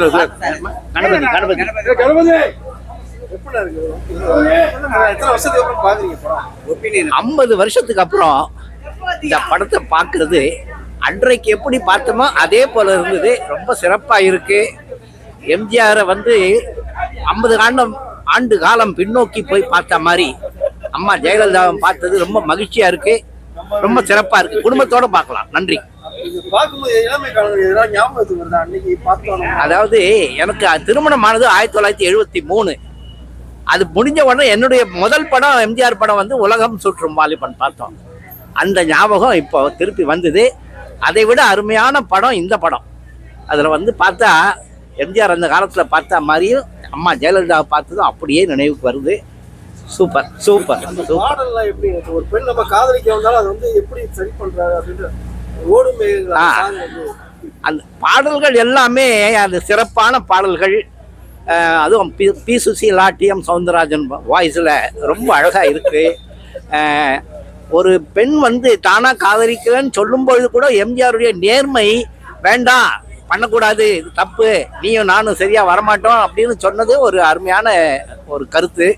பேர் சார். கணபதி கணபதி. கணபதி. எத்தனை வருஷத்துக்கு அப்புறம் பாக்குறீங்க படம் ஒப்பீனியன் ஐம்பது வருஷத்துக்கு அப்புறம் இந்த படத்தை பார்க்கறது அன்றைக்கு எப்படி பார்த்தோமோ அதே போல இருந்தது. ரொம்ப சிறப்பா இருக்கு. எம்ஜிஆரை வந்து ஐம்பது காலம் ஆண்டு காலம் பின்னோக்கி போய் பார்த்த மாதிரி அம்மா ஜெயலலிதாவை பார்த்தது ரொம்ப மகிழ்ச்சியா இருக்கு. ரொம்ப சிறப்பா இருக்கு. குடும்பத்தோட பார்க்கலாம். நன்றி. அதாவது எனக்கு திருமணமானது ஆயிரத்தி தொள்ளாயிரத்தி எழுபத்தி மூணு. அது முடிஞ்ச உடனே என்னுடைய முதல் படம் எம்ஜிஆர் படம் வந்து உலகம் சுற்றும் வாலிபன் பார்த்தோம். அந்த ஞாபகம் இப்போ திருப்பி வந்தது. அதை விட அருமையான படம் இந்த படம். அதில் வந்து பார்த்தா எம்ஜிஆர் அந்த காலத்தில் பார்த்த மாதிரியும் அம்மா ஜெயலலிதாவை பார்த்ததும் அப்படியே நினைவுக்கு வருது. சூப்பர் சூப்பர் அந்த எப்படி? ஒரு பெண் நம்ம காதலிக்க வந்தாலும் அது வந்து எப்படி சரி பண்றாரு அப்படின்ற அந்த பாடல்கள் எல்லாமே அது சிறப்பான பாடல்கள். அதுவும் P P Susheela T M Soundararajan வாய்ஸில் ரொம்ப அழகாக இருக்குது ஒரு பெண் வந்து தானாக காதலிக்கிறேன்னு சொல்லும்பொழுது கூட எம்ஜிஆருடைய நேர்மை வேண்டாம் பண்ணக்கூடாது இது தப்பு நீயும் நானும் சரியாக வரமாட்டோம் அப்படின்னு சொன்னது ஒரு அருமையான ஒரு கருத்து.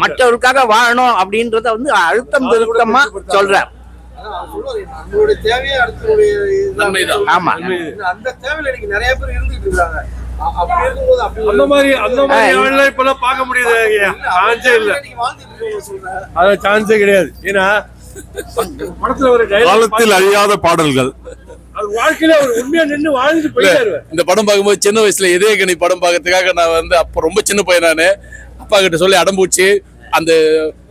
மற்றவருக்காக வாழணும் அப்படின்றத வந்து அழுத்தம் திருத்தமாக சொல்கிறார் நம்மளுடைய தேவையே அடுத்தவருடைய இதுதான். ஆமா. அந்த தேவையில இன்னைக்கு நிறைய பேர் இருந்துட்டு இருக்காங்க. அந்த மாதிரி அந்த மாதிரி இப்பெல்லாம் பார்க்க முடியுது. சான்ஸே இல்ல. அது சான்ஸே கிடையாது. ஏன்னா படத்துல ஒரு காலத்தில் அழியாத பாடல்கள். அது வாழ்க்கையில அவர் உண்மையா நின்னு வாழ்ந்துட்டு போயிட்டாரு இந்த படம் பார்க்கும்போது சின்ன வயசுல இதயகனி படம் பார்க்கறதுக்காக நான் வந்து அப்ப ரொம்ப சின்ன பையன் நானு. அப்பா கிட்ட சொல்லி அடம்பூச்சி அந்த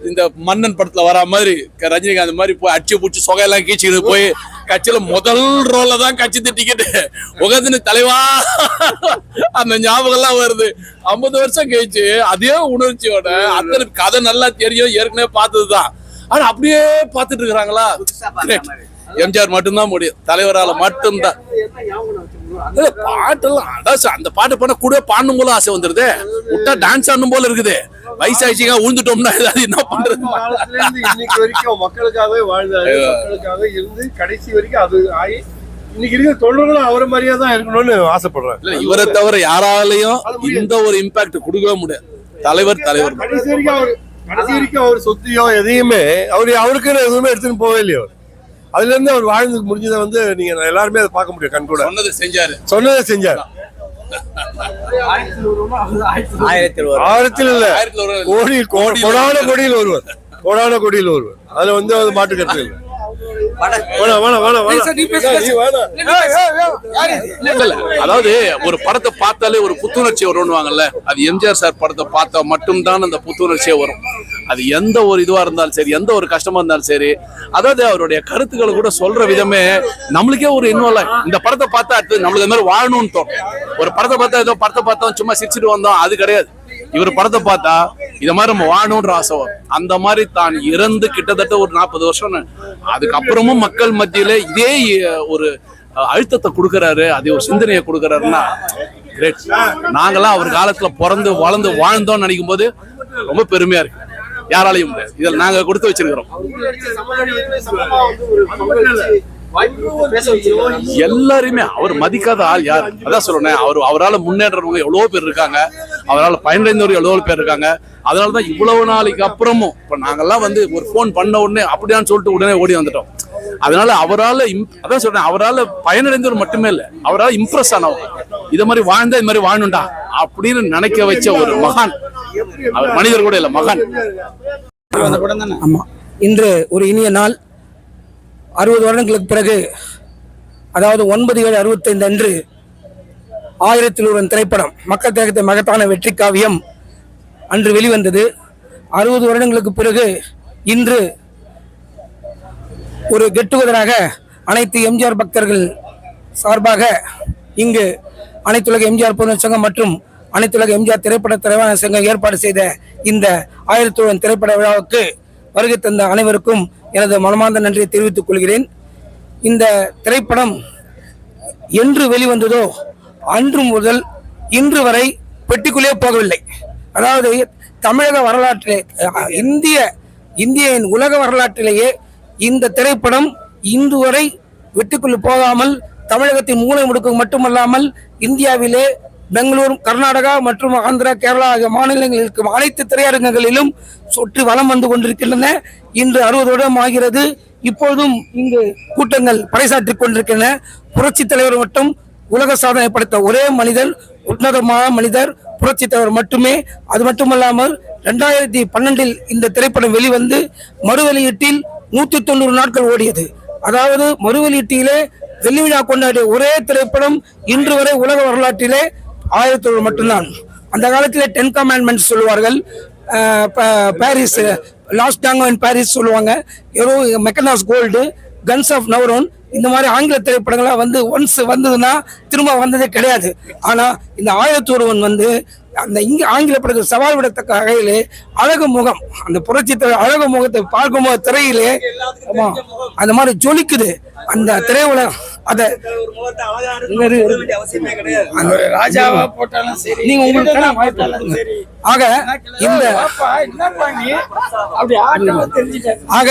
இந்த மன்னன் படத்துல வரா மாதிரி ரஜினிகாந்த் மாதிரி போய் அடிச்சு பூச்சி சொகையெல்லாம் கீச்சிக்கிட்டு போய் கட்சியில முதல் ரோல தான் கட்சி டிக்கெட் உகந்துன்னு தலைவா அந்த ஞாபகம் எல்லாம் வருது. ஐம்பது வருஷம் கழிச்சு அதே உணர்ச்சியோட அத்தனை கதை நல்லா தெரியும் ஏற்கனவே பார்த்ததுதான். ஆனா அப்படியே பார்த்துட்டு இருக்கிறாங்களா. எம்ஜிஆர் மட்டும்தான் முடியும். தலைவரால மட்டும்தான். பாட்டெல்லாம் அதான் அந்த பாட்டு பண்ண கூட பாடணும் போல ஆசை வந்துருது. விட்டா டான்ஸ் ஆடணும் போல இருக்குது. வயசாயிடுச்சுங்க உழுந்துட்டோம்னா ஏதாவது என்ன பண்றது? இன்னைக்கு வரைக்கும் மக்களுக்காகவே வாழ்ந்தாரு மக்களுக்காக இருந்து கடைசி வரைக்கும் அது ஆகி இன்னைக்கு இருக்கிற தொண்டர்களும் அவரை மாதிரியே தான் இருக்கணும்னு ஆசைப்படுறேன் இல்ல இவரை தவிர யாராலையும் இந்த ஒரு இம்பாக்ட் கொடுக்கவே முடியாது. தலைவர் தலைவர். கடைசி வரைக்கும் அவர் கடைசி வரைக்கும் அவர் சொத்தையோ எதையுமே அவர் அவருக்குன்னு எதுவுமே எடுத்துன்னு போவே இல்லையோ அதுல இருந்து அவர் வாழ்ந்து முடிஞ்சதை வந்து நீங்க எல்லாருமே அதை பார்க்க முடியும் கண் கூட. சொன்னது செஞ்சாரு. சொன்னதை செஞ்சார். ஆயிரத்தில் இல்ல. கோடி கோடான கோடியில் ஒருவர். கோடான கோடியில் ஒருவர். அதுல வந்து அது மாட்டு கருத்து இல்லை. அதாவது ஒரு படத்தை பார்த்தாலே ஒரு புத்துணர்ச்சி வரும்னுவாங்கல்ல. அது எம்ஜிஆர் சார் படத்தை பார்த்தா மட்டும்தான் அந்த புத்துணர்ச்சியே வரும். அது எந்த ஒரு இதுவா இருந்தாலும் சரி எந்த ஒரு கஷ்டமா இருந்தாலும் சரி அதாவது அவருடைய கருத்துக்களை கூட சொல்ற விதமே நம்மளுக்கே ஒரு இன்வால்வ் இந்த படத்தை பார்த்தா அடுத்து நம்மளுக்கு இந்த மாதிரி வாழணும்னு தோணும். ஒரு படத்தை பார்த்தா ஏதோ படத்தை பார்த்தோம் சும்மா சிரிச்சிட்டு வந்தோம் அது கிடையாது. இவர் படத்தை பார்த்தா இத மாதிரி நம்ம வாழணும்ன்ற ஆசை வரும். அந்த மாதிரி தான் இறந்து கிட்டத்தட்ட ஒரு நாற்பது வருஷம் அதுக்கப்புறமும் மக்கள் மத்தியில இதே ஒரு அழுத்தத்தை கொடுக்கறாரு அதே ஒரு சிந்தனையை கொடுக்கறாருன்னா கிரேட். நாங்களாம் அவர் காலத்துல பிறந்து வளர்ந்து வாழ்ந்தோம்னு நினைக்கும் போது ரொம்ப பெருமையா இருக்கு. யாராலையும் முடியாது. இதில் நாங்க கொடுத்து வச்சிருக்கிறோம். எல்லாரையுமே அவர் மதிக்காத ஆள் யார்? அதான் சொல்றேன் அவர் அவரால் முன்னேறவங்க எவ்வளோ பேர் இருக்காங்க. அவரால் பயனடைந்தவர் எவ்வளோ பேர் இருக்காங்க. அதனால தான் இவ்வளவு நாளைக்கு அப்புறமும் இப்போ நாங்கெல்லாம் வந்து ஒரு ஃபோன் பண்ண உடனே அப்படியான்னு சொல்லிட்டு உடனே ஓடி வந்துட்டோம். அதனால அவரால் அதான் சொல்றேன் அவரால் பயனடைந்தவர் மட்டுமே இல்லை அவரால் இம்ப்ரெஸ் ஆனவர். இதை மாதிரி வாழ்ந்தா இது மாதிரி வாழணும்டா அப்படின்னு நினைக்க வச்ச ஒரு மகான். அவர் மனிதர் கூட இல்லை மகான். ஆமா. இன்று ஒரு இனிய நாள். அறுபது வருடங்களுக்கு பிறகு அதாவது ஒன்பது ஏழு அறுபத்தைந்து அன்று ஆயிரத்தில் ஒருவன் திரைப்படம் மக்கள் திலகத்தை மகத்தான வெற்றி காவியம் அன்று வெளிவந்தது. அறுபது வருடங்களுக்கு பிறகு இன்று ஒரு கெட்டுவதனாக அனைத்து எம்ஜிஆர் பக்தர்கள் சார்பாக இங்கு அனைத்துலக எம்ஜிஆர் பொருள் சங்கம் மற்றும் அனைத்துலக எம்ஜிஆர் திரைப்பட திரைவான சங்கம் ஏற்பாடு செய்த இந்த ஆயிரத்தி ஒருவன் திரைப்பட விழாவுக்கு வருகை தந்த அனைவருக்கும் எனது மனமார்ந்த நன்றியை தெரிவித்துக் கொள்கிறேன். இந்த திரைப்படம் என்று வெளிவந்ததோ அன்று முதல் இன்று வரை பெட்டிக்குள்ளே போகவில்லை. அதாவது தமிழக வரலாற்றிலே இந்திய இந்தியின் உலக வரலாற்றிலேயே இந்த திரைப்படம் இன்று வரை வெட்டுக்குள் போகாமல் தமிழகத்தின் மூலை முடுக்கு மட்டுமல்லாமல் இந்தியாவிலே பெங்களூர் கர்நாடகா மற்றும் ஆந்திரா கேரளா ஆகிய மாநிலங்களில் இருக்கும் அனைத்து திரையரங்குகளிலும் சுற்றி வலம் வந்து கொண்டிருக்கின்றன. இன்று அறுபது வருடம் ஆகிறது. இப்பொழுதும் இங்கு கூட்டங்கள் பறைசாற்றிக் கொண்டிருக்கின்றன. புரட்சி தலைவர் மட்டும் உலக சாதனை படைத்த ஒரே மனிதர் உன்னதமான மனிதர் புரட்சி தலைவர் மட்டுமே. அது மட்டுமல்லாமல் ரெண்டாயிரத்தி பன்னெண்டில் இந்த திரைப்படம் வெளிவந்து மறு வெளியீட்டில் நூத்தி தொண்ணூறு நாட்கள் ஓடியது. அதாவது மறு வெளியீட்டிலே வெள்ளி விழா கொண்டாடிய ஒரே திரைப்படம் இன்று வரை உலக வரலாற்றிலே ஆயிரத்தி மட்டும்தான். அந்த காலத்தில் டென் கமாண்ட்மெண்ட்ஸ் சொல்லுவார்கள். Paris Last Tango in Paris சொல்லுவாங்க. ஏதோ Mackenna's Gold Guns of Navarone இந்த மாதிரி ஆங்கில திரைப்படங்கள்லாம் வந்து ஒன்ஸ் வந்ததுன்னா திரும்ப வந்ததே கிடையாது. ஆனால் இந்த ஆயிரத்தி வந்து அந்த இங்கே ஆங்கில படத்தில் சவால் விடத்தக்க வகையிலே அழகு முகம் அந்த புரட்சி அழகு முகத்தை பார்க்கும்போது திரையிலே ஆமாம் அந்த மாதிரி ஜொலிக்குது. அந்த திரையுலகம் அதை ராஜாவா போட்டாலும் சரி நீங்க உங்களுக்கு. ஆக இந்த ஆக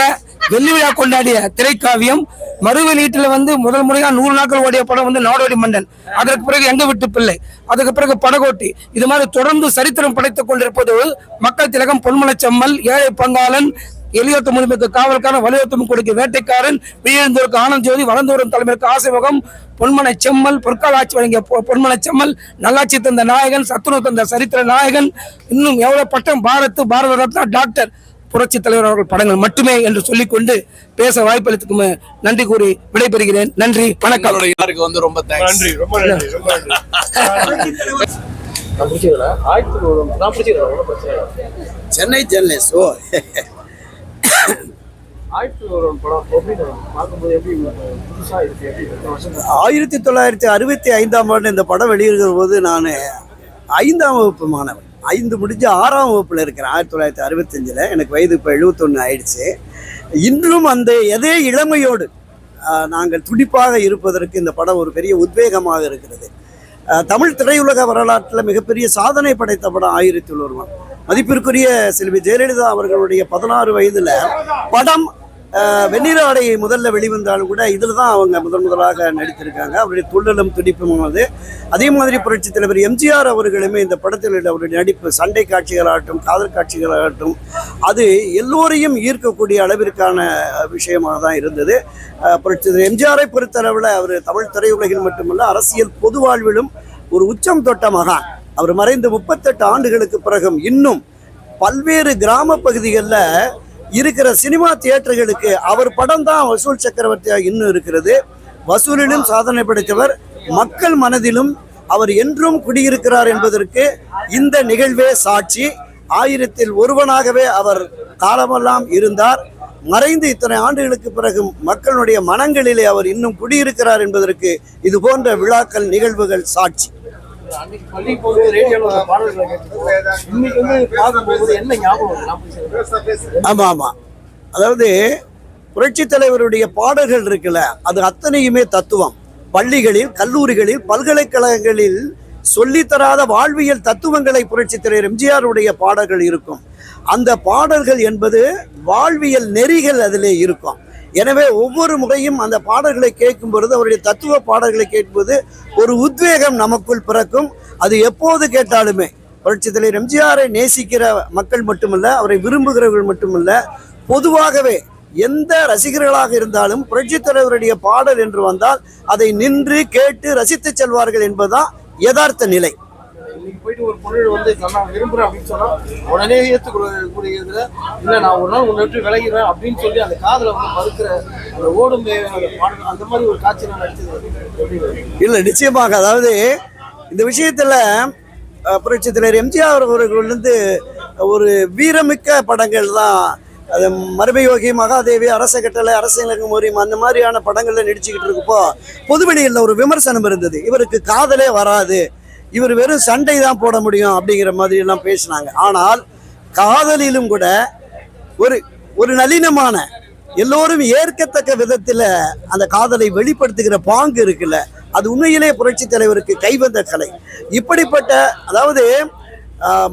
வெள்ளி விழா கொண்டாடிய திரைக்காவியம் மறு வெளியீட்டுல வந்து முதல் முறையா நூறு நாட்கள் ஓடிய படம் வந்து நாடோடி மன்னன். அதற்கு பிறகு எங்க விட்டு பிள்ளை? அதுக்கு பிறகு படகோட்டி. இது மாதிரி தொடர்ந்து சரித்திரம் படைத்துக் கொண்டிருப்பது மக்கள் திலகம் பொன்மனச்செம்மல் ஏழை பங்காளன் எளியோத்த முதுமைக்கு காவல்காரன் வலியுறுத்தும் கொடுக்க வேட்டைக்காரன் விழுந்தோருக்கு ஆனந்த் ஜோதி வளர்ந்தோரும் தலைமைக்கு ஆசைமுகம் பொன்மனை செம்மல் பொற்கால ஆட்சி வழங்கிய பொன்மனை செம்மல் நல்லாட்சி தந்த நாயகன் சத்துணவு தந்த சரித்திர நாயகன் இன்னும் எவ்வளவு பட்டம் பாரத் பாரத ரத்னா டாக்டர் புரட்சி தலைவர் அவர்கள் படங்கள் மட்டுமே என்று சொல்லிக்கொண்டு பேச வாய்ப்பளித்துக்கு நன்றி கூறி விடைபெறுகிறேன். நன்றி வணக்கம். வந்து ரொம்ப தேங்க்ஸ் நன்றி ரொம்ப நன்றி சென்னை ஜெர்னலிஸ்ட் ஓ ஆயிரத்தி தொண்ணூறு படம் எப்படி பார்க்கும்போது எப்படி புதுசா இருக்கு எப்படி எத்தனை வருஷம் ஆயிரத்தி தொள்ளாயிரத்தி அறுபத்தி ஐந்தாம் ஆண்டு இந்த படம் வெளியிடுகிற போது நான் ஐந்தாம் வகுப்பு மாணவன். ஐந்து முடிஞ்சு ஆறாம் வகுப்பில் இருக்கிறேன். ஆயிரத்தி தொள்ளாயிரத்தி அறுபத்தஞ்சில். எனக்கு வயது இப்போ எழுபத்தொன்று ஆயிடுச்சு. இன்றும் அந்த எதே இளமையோடு நாங்கள் துடிப்பாக இருப்பதற்கு இந்த படம் ஒரு பெரிய உத்வேகமாக இருக்கிறது. தமிழ் திரையுலக வரலாற்றில் மிகப்பெரிய சாதனை படைத்த படம் ஆயிரத்தி ஒருவன் மதிப்பிற்குரிய செல்வி ஜெயலலிதா அவர்களுடைய பதினாறு வயதில் படம் வெண்ணிற ஆடை முதல்ல வெளிவந்தாலும் கூட இதில் தான் அவங்க முதன் முதலாக நடித்திருக்காங்க. அவருடைய துள்ளலும் துடிப்புமானது அதே மாதிரி புரட்சி தலைவர் எம்ஜிஆர் அவர்களுமே இந்த படத்தில் அவருடைய நடிப்பு சண்டை காட்சிகளாகட்டும் காதல் காட்சிகளாகட்டும் அது எல்லோரையும் ஈர்க்கக்கூடிய அளவிற்கான விஷயமாக தான் இருந்தது புரட்சி தலைவர் எம்ஜிஆரை பொறுத்தளவில் அவர் தமிழ் திரையுலகில் மட்டுமல்ல அரசியல் பொது வாழ்விலும் ஒரு உச்சம் தொட்ட மகான். அவர் மறைந்து முப்பத்தெட்டு ஆண்டுகளுக்கு பிறகும் இன்னும் பல்வேறு கிராம பகுதிகளில் இருக்கிற சினிமா தியேட்டர்களுக்கு அவர் படம் தான் வசூல் சக்கரவர்த்தியாக இன்னும் இருக்கிறது. வசூலிலும் சாதனை படைத்தவர் மக்கள் மனதிலும் அவர் என்றும் குடியிருக்கிறார் என்பதற்கு இந்த நிகழ்வே சாட்சி. ஆயிரத்தில் ஒருவனாகவே அவர் காலமெல்லாம் இருந்தார். மறைந்து இத்தனை ஆண்டுகளுக்கு பிறகும் மக்களுடைய மனங்களிலே அவர் இன்னும் குடியிருக்கிறார் என்பதற்கு இது போன்ற விழாக்கள் நிகழ்வுகள் சாட்சி. ஆமாம் ஆமாம் ஆமா ஆமா. அதாவது புரட்சி தலைவருடைய பாடல்கள் இருக்குல்ல அது அத்தனையுமே தத்துவம். பள்ளிகளில் கல்லூரிகளில் பல்கலைக்கழகங்களில் சொல்லித்தராத வாழ்வியல் தத்துவங்களை புரட்சி தலைவர் எம்ஜிஆருடைய பாடல்கள் இருக்கும். அந்த பாடல்கள் என்பது வாழ்வியல் நெறிகள் அதிலே இருக்கும். எனவே ஒவ்வொரு முறையும் அந்த பாடல்களை கேட்கும் பொழுது அவருடைய தத்துவ பாடல்களை கேட்பது ஒரு உத்வேகம் நமக்குள் பிறக்கும். அது எப்போது கேட்டாலுமே புரட்சி தலைவர் எம்ஜிஆரை நேசிக்கிற மக்கள் மட்டுமல்ல அவரை விரும்புகிறவர்கள் மட்டுமல்ல பொதுவாகவே எந்த ரசிகர்களாக இருந்தாலும் புரட்சி தலைவருடைய பாடல் என்று வந்தால் அதை நின்று கேட்டு ரசித்து செல்வார்கள் என்பதுதான் யதார்த்த நிலை. இன்னைக்கு போயிட்டு ஒரு பொருள் வந்து நான் விரும்புறேன் அப்படின்னு சொன்னா உடனே ஏற்றுக்கூடியதுல இல்ல நான் ஒரு நாள் உன்னை விட்டு விலகிறேன் அப்படின்னு சொல்லி அந்த காதல வந்து மறுக்கிற அந்த ஓடும் அந்த மாதிரி ஒரு காட்சி நான் நடிச்சது. இல்லை நிச்சயமாக. அதாவது இந்த விஷயத்துல புரட்சி தலைவர் எம்ஜிஆர் அவர்கள் வந்து ஒரு வீரமிக்க படங்கள் தான். அது மரபயோகி மகாதேவி அரச கட்டளை அரசியலகம் ஓரியம் அந்த மாதிரியான படங்கள்ல நடிச்சுக்கிட்டு இருக்கப்போ பொதுவெளியில் ஒரு விமர்சனம் இருந்தது. இவருக்கு காதலே வராது. இவர் வெறும் சண்டை தான் போட முடியும் அப்படிங்கிற மாதிரி எல்லாம் பேசினாங்க. ஆனால் காதலிலும் கூட ஒரு ஒரு நளினமான எல்லோரும் ஏற்கத்தக்க விதத்தில் அந்த காதலை வெளிப்படுத்துகிற பாங்கு இருக்குல்ல அது உண்மையிலே புரட்சி தலைவருக்கு கைவந்த கலை. இப்படிப்பட்ட அதாவது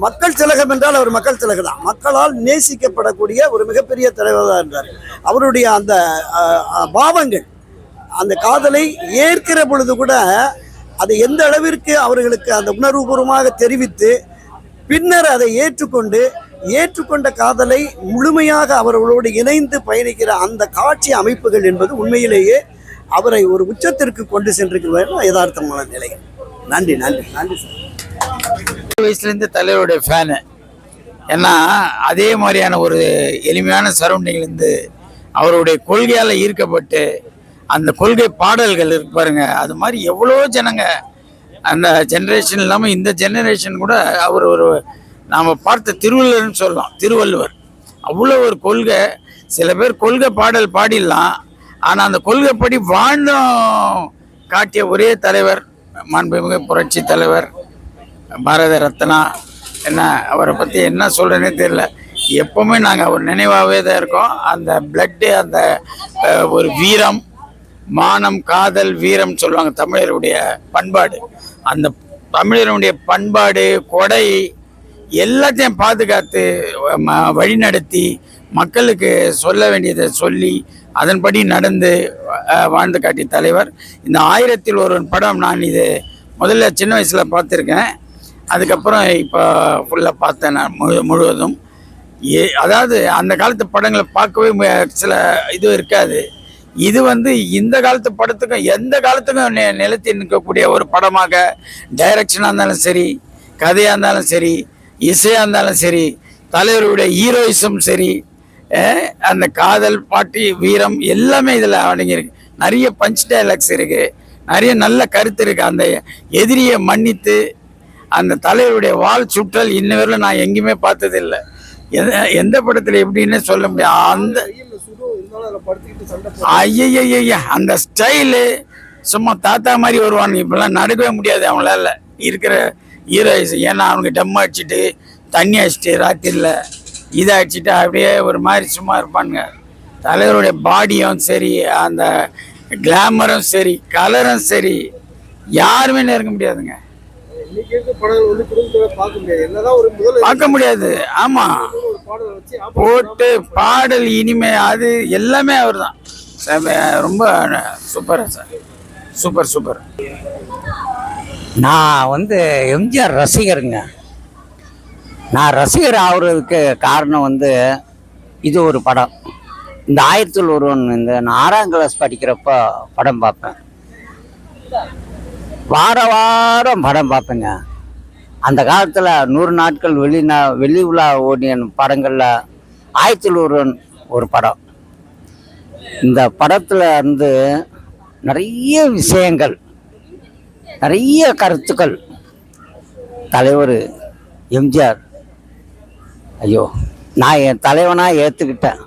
மக்கள் திலகம் என்றால் அவர் மக்கள் திலகம் தான். மக்களால் நேசிக்கப்படக்கூடிய ஒரு மிகப்பெரிய தலைவராக இருந்தார் அவருடைய அந்த பாவங்கள் அந்த காதலை ஏற்கிற பொழுது கூட அதை எந்த அளவிற்கு அவர்களுக்கு அந்த உணர்வுபூர்வமாக தெரிவித்து பின்னர் அதை ஏற்றுக்கொண்டு ஏற்றுக்கொண்ட காதலை முழுமையாக அவர்களோடு இணைந்து பயணிக்கிற அந்த காட்சி அமைப்புகள் என்பது உண்மையிலேயே அவரை ஒரு உச்சத்திற்கு கொண்டு சென்றிருக்கிறது யதார்த்தமான நிலை. நன்றி நன்றி நன்றி சார். வயசுலேருந்து தலைவருடைய ஃபேனு ஏன்னா அதே மாதிரியான ஒரு எளிமையான சரௌண்டிங்லேருந்து அவருடைய கொள்கையால் ஈர்க்கப்பட்டு அந்த கொள்கை பாடல்கள் இருக்கு பாருங்க. அது மாதிரி எவ்வளோ ஜனங்க. அந்த ஜெனரேஷன் இல்லாமல் இந்த ஜெனரேஷன் கூட அவர் ஒரு நாம் பார்த்த திருவள்ளுவர்னு சொல்லலாம். திருவள்ளுவர். அவ்வளோ ஒரு கொள்கை. சில பேர் கொள்கை பாடல் பாடிடலாம். ஆனால் அந்த கொள்கைப்படி வாழ்ந்தும் காட்டிய ஒரே தலைவர் மாண்புமிகு புரட்சி தலைவர் பாரத ரத்னா. என்ன அவரை பற்றி என்ன சொல்கிறேனே தெரியல. எப்போவுமே நாங்கள் அவர் நினைவாகவே தான் இருக்கோம். அந்த பிளட்டு அந்த ஒரு வீரம் மானம் காதல் வீரம் சொல்லுவாங்க தமிழருடைய பண்பாடு. அந்த தமிழருடைய பண்பாடு கொடை எல்லாத்தையும் பாதுகாத்து ம- வழிநடத்தி மக்களுக்கு சொல்ல வேண்டியதை சொல்லி அதன்படி நடந்து வாழ்ந்து காட்டிய தலைவர். இந்த ஆயிரத்தில் ஒரு படம் நான் இது முதல்ல சின்ன வயசில் பார்த்துருக்கேன். அதுக்கப்புறம் இப்போ ஃபுல்லாக பார்த்தேன் நான் முழு முழுவதும். ஏ அதாவது அந்த காலத்து படங்களை பார்க்கவே சில இது இருக்காது. இது வந்து இந்த காலத்து படத்துக்கும் எந்த காலத்துக்கும் நிலத்தி நிற்கக்கூடிய ஒரு படமாக டைரக்ஷனாக இருந்தாலும் சரி கதையாக இருந்தாலும் சரி இசையாக இருந்தாலும் சரி தலைவருடைய ஹீரோயிசம் சரி அந்த காதல் பாட்டி வீரம் எல்லாமே இதில் அடங்கியிருக்கு. நிறைய பஞ்ச் டைலாக்ஸ் இருக்குது நிறைய நல்ல கருத்து இருக்குது அந்த எதிரியை மன்னித்து அந்த தலைவருடைய வால் சுற்றல் இன்ன வரையிலும் நான் எங்கேயுமே பார்த்ததில்லை. எந்த எந்த படத்தில் எப்படின்னு சொல்ல முடியாது. அந்த கையில் அந்த ஸ்டைலு சும்மா தாத்தா மாதிரி வருவானுங்க. இப்பெல்லாம் நடக்கவே முடியாது அவங்களால. இருக்கிற ஹீரோயிஸ் ஏன்னா அவங்க டம் அடிச்சுட்டு தண்ணி அடிச்சுட்டு ராத்திரியில் இதை அடிச்சுட்டு அப்படியே ஒரு மாதிரி சும்மா இருப்பானுங்க. தலைவருடைய பாடியும் சரி அந்த கிளாமரும் சரி கலரும் சரி யாருமே நெருங்க முடியாதுங்க. பார்க்க முடியாது. என்னதான் ஒரு முதல் பார்க்க முடியாது. ஆமாம் ஒரு பாடலை வச்சு ஆப்பா போட்டு பாடல் இனிமை அது எல்லாமே அவர் தான் ரொம்ப சூப்பர் சார். Super super. நான் வந்து எம்ஜிஆர் ரசிகருங்க. நான் ரசிகர் ஆகுறதுக்கு காரணம் வந்து இது ஒரு படம். இந்த ஆயிரத்தில் ஒருவன் இந்த நான் ஆறாம் கிளாஸ் படிக்கிறப்போ படம் பார்ப்பேன் வார வாரம் படம் பார்ப்பேங்க. அந்த காலத்தில் நூறு நாட்கள் வெளிநா வெளி உலா ஓடியன் படங்களில் ஆயத்திலூரன் ஒரு படம். இந்த படத்தில் வந்து நிறைய விஷயங்கள் நிறைய கருத்துக்கள். தலைவர் எம்ஜிஆர் ஐயோ நான் என் தலைவனாக ஏற்றுக்கிட்டேன்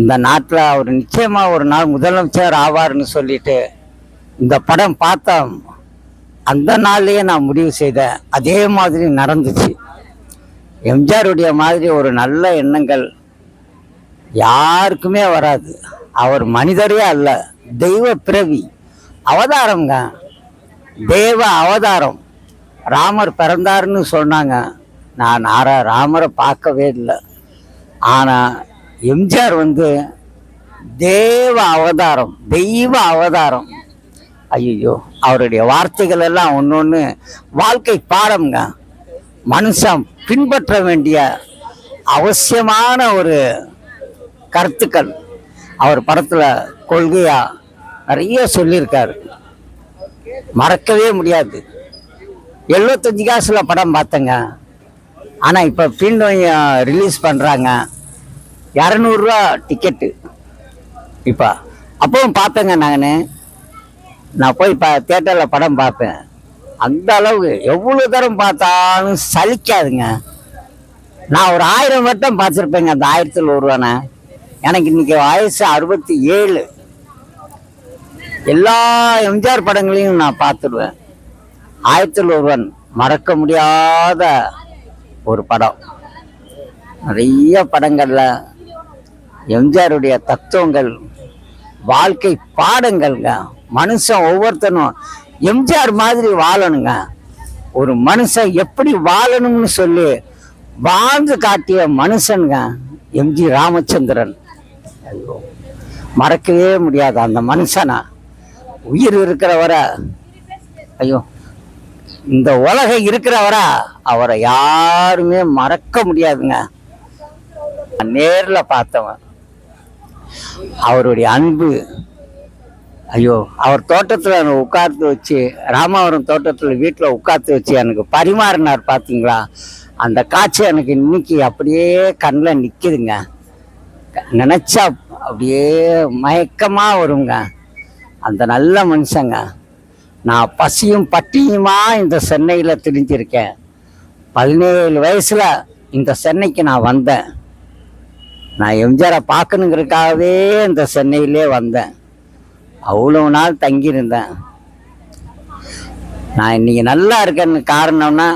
இந்த நாட்டில் அவர் நிச்சயமாக ஒரு நாள் முதலமைச்சர் ஆவார்னு சொல்லிட்டு இந்த படம் பார்த்தா அந்த நாள்லேயே நான் முடிவு செய்தேன் அதே மாதிரி நடந்துச்சு. எம்ஜிஆருடைய மாதிரி ஒரு நல்ல எண்ணங்கள் யாருக்குமே வராது. அவர் மனிதரே அல்ல தெய்வ பிறவி அவதாரங்க தேவ அவதாரம். ராமர் பிறந்தாருன்னு சொன்னாங்க. நான் ஆரா ராமரை பார்க்கவே இல்லை. ஆனால் எம்ஜிஆர் வந்து தேவ அவதாரம் தெய்வ அவதாரம். ஐயோ அவருடைய வார்த்தைகள் எல்லாம் ஒன்று ஒன்று வாழ்க்கை பாடம்ங்க. மனுஷன் பின்பற்ற வேண்டிய அவசியமான ஒரு கருத்துக்கள். அவர் படத்தில் கொள்கையாக நிறைய சொல்லியிருக்காரு. மறக்கவே முடியாது. எழுபத்தஞ்சு காசில் படம் பார்த்தேங்க. ஆனால் இப்போ பின்வங்க ரிலீஸ் பண்ணுறாங்க இரநூறுவா டிக்கெட்டு இப்போ அப்பவும் பார்த்தேங்க நான். நான் போய் ப தேட்டரில் படம் பார்ப்பேன். அந்த அளவுக்கு எவ்வளோ தரம் பார்த்தாலும் சலிக்காதுங்க. நான் ஒரு ஆயிரம் வட்டம் பார்த்துருப்பேங்க அந்த ஆயிரத்தில் ஒருவானே. எனக்கு இன்னைக்கு வயசு அறுபத்தி ஏழு எல்லா எம்ஜிஆர் படங்களையும் நான் பார்த்துருவேன். ஆயிரத்தில் ஒருவன் மறக்க முடியாத ஒரு படம். நிறைய படங்களில் எம்ஜிஆருடைய தத்துவங்கள் வாழ்க்கை பாடங்கள்ங்க. மனுஷன் ஒவ்வொருத்தனும் எம்ஜிஆர் மாதிரி வாழணுங்க. ஒரு மனுஷன் எப்படி வாழணும்னு சொல்லி வாழ்ந்து காட்டிய மனுஷனுங்க எம்ஜி ராமச்சந்திரன். ஐயோ மறக்கவே முடியாது அந்த மனுஷனா. உயிர் இருக்கிறவர ஐயோ இந்த உலகம் இருக்கிறவரா அவரை யாருமே மறக்க முடியாதுங்க. நேரில் பார்த்தவன். அவருடைய அன்பு ஐயோ அவர் தோட்டத்தில் உட்கார்த்து வச்சு ராமாவரம் தோட்டத்தில் வீட்டில் உட்கார்த்து வச்சு எனக்கு பரிமாறினார் பார்த்தீங்களா அந்த காட்சி எனக்கு இன்னைக்கு அப்படியே கண்ணில் நிற்கிதுங்க நினச்சா அப்படியே மயக்கமாக வருங்க. அந்த நல்ல மனுஷங்க. நான் பசியும் பட்டியுமா இந்த சென்னையில் திரிஞ்சிருக்கேன். பதினேழு வயசில் இந்த சென்னைக்கு நான் வந்தேன். நான் எம்ஜிஆரை பார்க்கணுங்கிறதுக்காகவே இந்த சென்னையிலே வந்தேன். அவ்வளோ நாள் தங்கியிருந்தேன். நான் இன்னைக்கு நல்லா இருக்கேன்னு காரணம்னா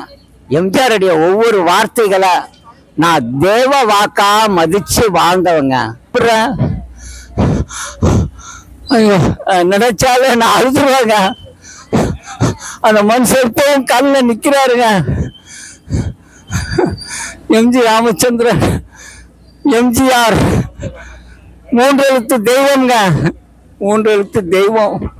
எம்ஜிஆருடைய ஒவ்வொரு வார்த்தைகளை நான் தேவ வாக்கா மதிச்சு வாழ்ந்தவங்க. அப்புறம் ஐயோ நினைச்சாலே நான் அழுதுருவாங்க. அந்த மனுஷன் எப்பவும் கண்ணில் நிற்கிறாருங்க எம்ஜி ராமச்சந்திரன். எம்ஜிஆர். மூன்று எழுத்து தெய்வம்ங்க. மூன்று எழுத்து தெய்வம்.